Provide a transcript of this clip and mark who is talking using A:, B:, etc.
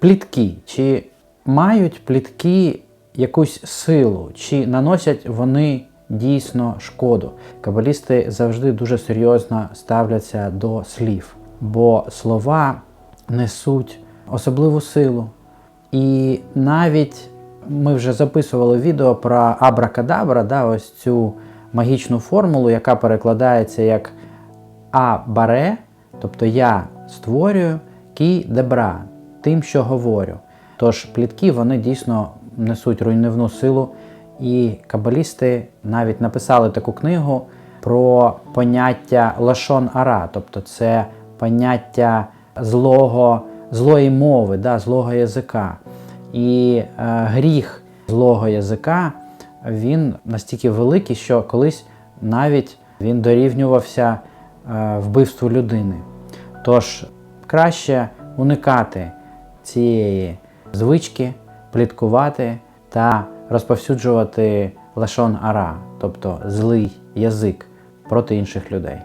A: плітки. Чи мають плітки якусь силу, чи наносять вони дійсно шкоду? Кабалісти завжди дуже серйозно ставляться до слів, бо слова несуть особливу силу. І навіть ми вже записували відео про абракадабра, да, ось цю магічну формулу, яка перекладається як а баре, тобто я створюю, кі дебра, тим, що говорю. Тож плітки вони дійсно несуть руйнівну силу. І кабалісти навіть написали таку книгу про поняття лашон ара, тобто це поняття злого, злої мови, да, злого язика. І е, гріх злого язика він настільки великий, що колись навіть він дорівнювався е, вбивству людини. Тож краще уникати цієї звички, пліткувати та розповсюджувати лашон ара, тобто злий язик проти інших людей.